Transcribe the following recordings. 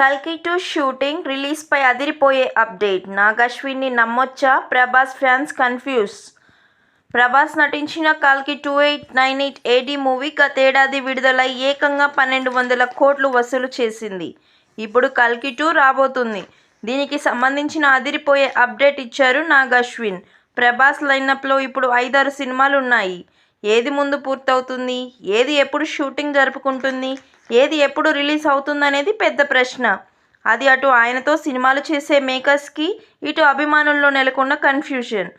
కల్కి two shooting రిలీజ్పై అదిరిపోయే అప్డేట్. నాగశ్విన్ని నమ్మొచ్చా? Prabhas fans confuse. ప్రభాస్ నటించిన కల్కి two eight nine eight AD movie గతేడాది విడుదలై ఏకంగా పన్నెండు వందల కోట్లు వసూలు చేసింది. ఇప్పుడు కల్కి టూ రాబోతుంది. దీనికి సంబంధించిన అదిరిపోయే అప్డేట్ ఇచ్చారు నాగశ్విన్. ప్రభాస్ లైనప్లో ఇప్పుడు ఐదారు సినిమాలు ఉన్నాయి ఏది ముందు పూర్తవుతుంది? ఏది ఎప్పుడు షూటింగ్ జరుపుకుంటుంది? ఏది ఎప్పుడు రిలీజ్ అవుతుందనేది పెద్ద ప్రశ్న. అది అటు ఆయనతో సినిమాలు చేసే మేకర్స్కి ఇటు అభిమానుల్లో నెలకొన్న కన్ఫ్యూజన్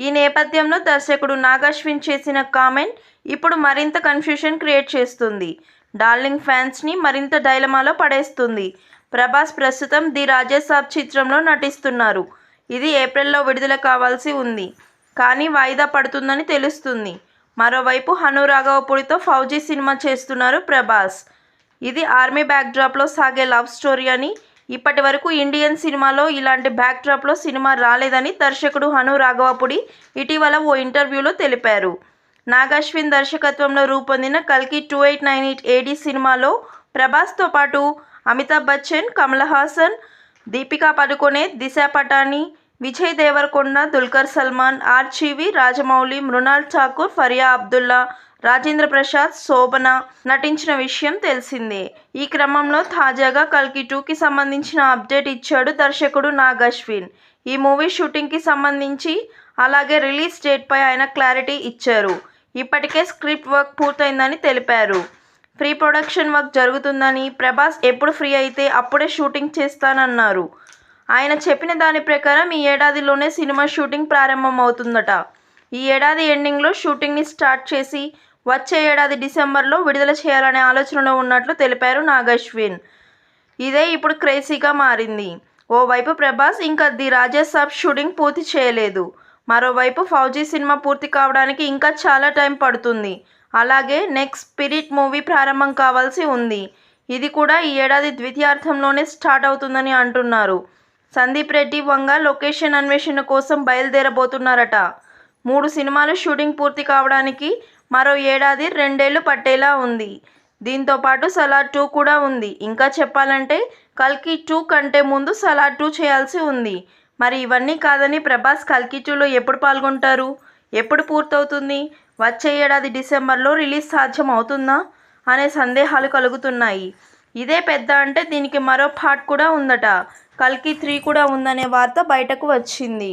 ఈ నేపథ్యంలో దర్శకుడు నాగాశ్విన్ చేసిన కామెంట్ ఇప్పుడు మరింత కన్ఫ్యూషన్ క్రియేట్ చేస్తుంది. డార్లింగ్ ఫ్యాన్స్ని మరింత డైలమాలో పడేస్తుంది. ప్రభాస్ ప్రస్తుతం ది రాజేసాబ్ చిత్రంలో నటిస్తున్నారు. ఇది ఏప్రిల్లో విడుదల కావాల్సి ఉంది. కానీ వాయిదా పడుతుందని తెలుస్తుంది. మరోవైపు హను రాఘవపూడితో ఫౌజీ సినిమా చేస్తున్నారు ప్రభాస్. ఇది ఆర్మీ బ్యాక్డ్రాప్లో సాగే లవ్ స్టోరీ అని. ఇప్పటి వరకు ఇండియన్ సినిమాలో ఇలాంటి బ్యాక్డ్రాప్లో సినిమా రాలేదని దర్శకుడు హను రాఘవపుడి ఇటీవల ఓ ఇంటర్వ్యూలో తెలిపారు. నాగశ్విన్ దర్శకత్వంలో రూపొందిన కల్కి two eight nine eight AD సినిమాలో ప్రభాస్తో పాటు అమితాబ్ బచ్చన్ కమల్ హాసన్ దీపికా పడుకొనే దిశ పటాని విజయ్ దేవరకొండ దుల్కర్ సల్మాన్ ఆర్చీవి రాజమౌళి మృణాల్ ఠాకూర్ ఫరియా అబ్దుల్లా రాజేంద్ర ప్రసాద్ శోభన నటించిన విషయం తెలిసిందే. ఈ క్రమంలో తాజాగా కల్కి టూకి సంబంధించిన అప్డేట్ ఇచ్చాడు దర్శకుడు నాగ్ అశ్విన్ ఈ మూవీ షూటింగ్కి సంబంధించి అలాగే రిలీజ్ డేట్పై ఆయన క్లారిటీ ఇచ్చారు. ఇప్పటికే స్క్రిప్ట్ వర్క్ పూర్తయిందని తెలిపారు. ప్రీ ప్రొడక్షన్ వర్క్ జరుగుతుందని ప్రభాస్ ఎప్పుడు ఫ్రీ అయితే అప్పుడే షూటింగ్ చేస్తానన్నారు. ఆయన చెప్పిన దాని ప్రకారం ఈ ఏడాదిలోనే సినిమా షూటింగ్ ప్రారంభమవుతుందట. ఈ ఏడాది ఎండింగ్లో షూటింగ్ని స్టార్ట్ చేసి వచ్చే ఏడాది డిసెంబర్లో విడుదల చేయాలనే ఆలోచనలో ఉన్నట్లు తెలిపారు నాగశ్విన్. ఇదే ఇప్పుడు క్రేజీగా మారింది. ఓవైపు ప్రభాస్ ఇంకా ది రాజేసాబ్ షూటింగ్ పూర్తి చేయలేదు. మరోవైపు ఫౌజీ సినిమా పూర్తి కావడానికి ఇంకా చాలా టైం పడుతుంది. అలాగే నెక్స్ట్ స్పిరిట్ మూవీ ప్రారంభం కావాల్సి ఉంది. ఇది కూడా ఈ ఏడాది ద్వితీయార్థంలోనే స్టార్ట్ అవుతుందని అంటున్నారు. సందీప్ రెడ్డి వంగ లొకేషన్ అన్వేషణ కోసం బయలుదేరబోతున్నారట. మూడు సినిమాలు షూటింగ్ పూర్తి కావడానికి మరో ఏడాది రెండేళ్ళు పట్టేలా ఉంది. దీంతో పాటు సలార్ టూ కూడా ఉంది. ఇంకా చెప్పాలంటే కల్కి టూ కంటే ముందు సలార్ టూ చేయాల్సి ఉంది. మరి ఇవన్నీ కాదని ప్రభాస్ కల్కి టూలో ఎప్పుడు పాల్గొంటారు? ఎప్పుడు పూర్తవుతుంది? వచ్చే ఏడాది డిసెంబర్లో రిలీజ్ సాధ్యం అవుతుందా అనే సందేహాలు కలుగుతున్నాయి. ఇదే పెద్ద అంటే దీనికి మరో పార్ట్ కూడా ఉందట. కల్కి త్రీ కూడా ఉందనే వార్త బయటకు వచ్చింది.